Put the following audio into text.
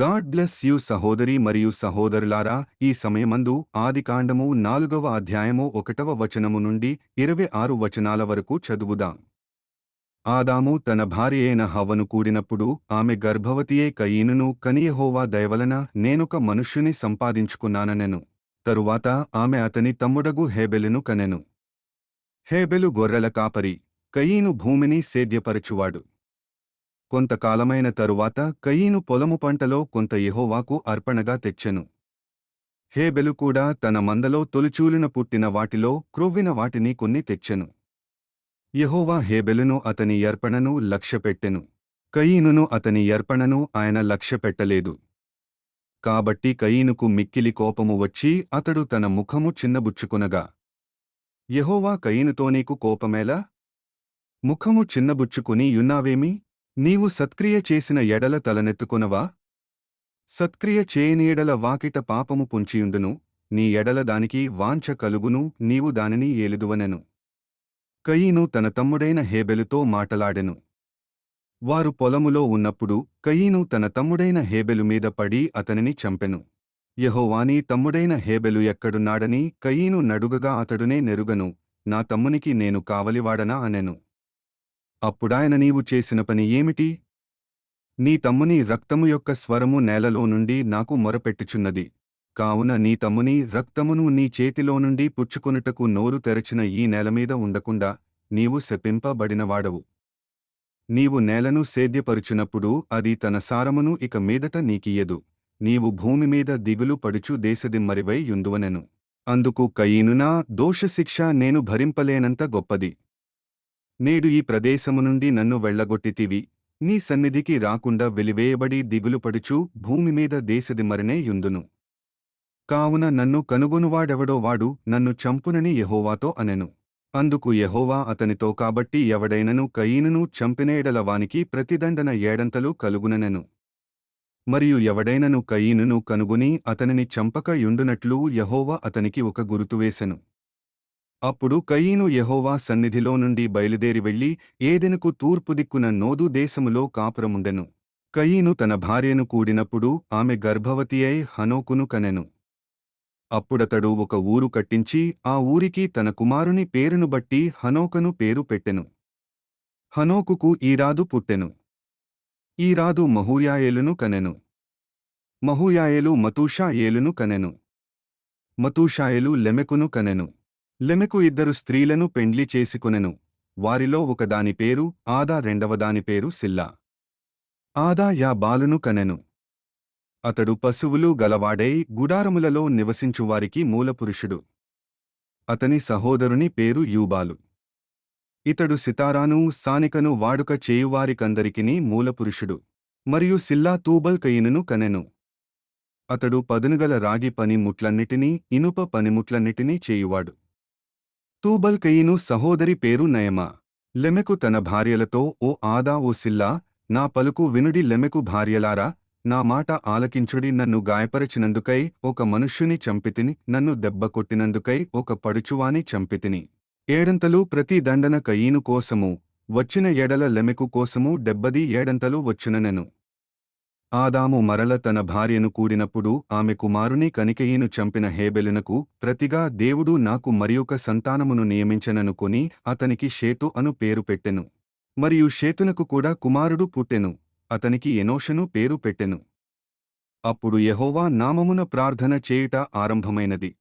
God bless you సహోదరి మరియు సహోదరులారా ఈ సమయమందు ఆదికాండము నాలుగవ అధ్యాయము ఒకటవ వచనము నుండి ఇరవై ఆరు వచనాల వరకు చదువుదాం. ఆదాము తన భార్య అయిన హవ్వను కూడినప్పుడు ఆమె గర్భవతియే కయీనును కనియహోవా దయవలన నేనొక మనుష్యుని సంపాదించుకున్నాననెను. తరువాత ఆమె అతని తమ్ముడగు హేబెలును కనెను. హేబెలు గొర్రెల కాపరి కయీను భూమిని సేద్యపరచువాడు. కొంతకాలమైన తరువాత కయీను పొలము పంటలో కొంత యహోవాకు అర్పణగా తెచ్చెను. హేబెలు కూడా తన మందలో తొలిచూలిన పుట్టిన వాటిలో క్రొవ్విన వాటిని కొన్ని తెచ్చెను. యెహోవా హేబెలును అతని అర్పణను లక్ష్యపెట్టెను. కయీనును అతని అర్పణను ఆయన లక్ష్యపెట్టలేదు. కాబట్టి కయీనుకు మిక్కిలి కోపము వచ్చి అతడు తన ముఖము చిన్నబుచ్చుకొనగా యహోవా కయీనుతో నీకు కోపమేలా? ముఖము చిన్నబుచ్చుకుని యున్నావేమి? నీవు సత్క్రియ చేసిన ఎడల తలనెత్తుకొనవా? సత్క్రియ చేయని వాకిట పాపము పుంచియుండును నీ ఎడల దానికి వాంఛ కలుగును నీవు దానిని ఏలుదువనెను. కయీను తన తమ్ముడైన హేబెలుతో మాటలాడెను. వారు పొలములో ఉన్నప్పుడు కయీను తన తమ్ముడైన హేబెలు మీద పడి అతనిని చంపెను. యహోవాని తమ్ముడైన హేబెలు ఎక్కడున్నాడని కయీను నడుగగా అతడునే నెరుగను నా తమ్మునికి నేను కావలివాడనా అనెను. అప్పుడాయన నీవు చేసిన పని ఏమిటి? నీ తమ్ముని రక్తము యొక్క స్వరము నేలలో నుండి నాకు మొరపెట్టుచున్నది. కావున నీ తమ్ముని రక్తమును నీ చేతిలో నుండి పుచ్చుకొనుటకు నోరు తెరచిన ఈ నేలమీద ఉండకుండా నీవు శపింపబడినవాడవు. నీవు నేలను సేద్యపరుచునప్పుడు అది తన సారమును ఇక మీదట నీకియ్యదు. నీవు భూమిమీద దిగులు పడుచు దేశదిమ్మరివై యుందువనెను. అందుకు కయీనునా దోషశిక్ష నేను భరింపలేనంత గొప్పది. నేడు ఈ ప్రదేశము నుండి నన్ను వెళ్ళగొట్టితివి నీ సన్నిధికి రాకుండా వెలివేయబడి దిగులుపడుచు భూమిమీద దేశదిమ్మరినే యుందును. కావున నన్ను కనుగొనువాడెవడో వాడు నన్ను చంపునని యహోవాతో అనెను. అందుకు యహోవా అతనితో కాబట్టి ఎవడైనను కయీనును చంపినేడల వానికి ప్రతిదండన ఏడంతలు కలుగుననెను. మరియు ఎవడైనను కయీనును కనుగొని అతనిని చంపక యుండునట్లు యహోవా అతనికి ఒక గురుతువేసెను అప్పుడు కయీను యహోవా సన్నిధిలో నుండి బయలుదేరి వెళ్ళి ఏదెనుకు తూర్పు దిక్కున నోదు దేశములో కాపురముండెను. కయీను తన భార్యను కూడినప్పుడు ఆమె గర్భవతి అయి హనోకును కనెను. అప్పుడతడు ఒక ఊరు కట్టించి ఆ ఊరికి తన కుమారుని పేరును బట్టి హనోకను పేరు పెట్టెను. హనోకుకు ఈరాదు పుట్టెను. ఈరాదు మహూయాయేలును కనెను. మహూయాయేలు మతూషాయేలును కనెను. మతూషాయేలు లెమెకును కనెను. లెమెకు ఇద్దరు స్త్రీలను పెండ్లి చేసుకొనెను. వారిలో ఒకదాని పేరు ఆదా రెండవదాని పేరు సిల్లా. ఆదా యా బాలును కనెను. అతడు పశువులు గలవాడై గుడారములలో నివసించువారికి మూలపురుషుడు. అతని సహోదరుని పేరు యూబాలు. ఇతడు సితారాను సానికను వాడుక చేయువారికందరికినీ మూలపురుషుడు. మరియు సిల్లా తూబల్ కయినును కనెను. అతడు పదునుగల రాగి పనిముట్లన్నిటినీ ఇనుప పనిముట్లన్నిటినీ చేయువాడు. తూబల్ కయీను సహోదరి పేరు నయమా. లెమెకు తన భార్యలతో ఓ ఆదా ఓ సిల్లా నా పలుకు వినుడి లెమెకు భార్యలారా నా మాట ఆలకించుడి నన్ను గాయపరచినందుకై ఒక మనుష్యుని చంపితిని నన్ను దెబ్బ కొట్టినందుకై ఒక పడుచువాని చంపితిని. ఏడంతలు ప్రతి దండన కయీను కోసము వచ్చిన ఎడల లెమెకు కోసము డెబ్బది ఏడంతలు వచ్చుననెను. ఆదాము మరల తన భార్యను కూడినప్పుడు ఆమె కుమారుని కనికయ్యను చంపిన హేబెలునకు ప్రతిగా దేవుడు నాకు మరియొక సంతానమును నియమించననుకొని అతనికి షేతు అను పేరు పెట్టెను. మరియు షేతునకు కూడా కుమారుడు పుట్టెను. అతనికి ఎనోషను పేరు పెట్టెను. అప్పుడు యహోవా నామమున ప్రార్థన చేయుట ఆరంభమైనది.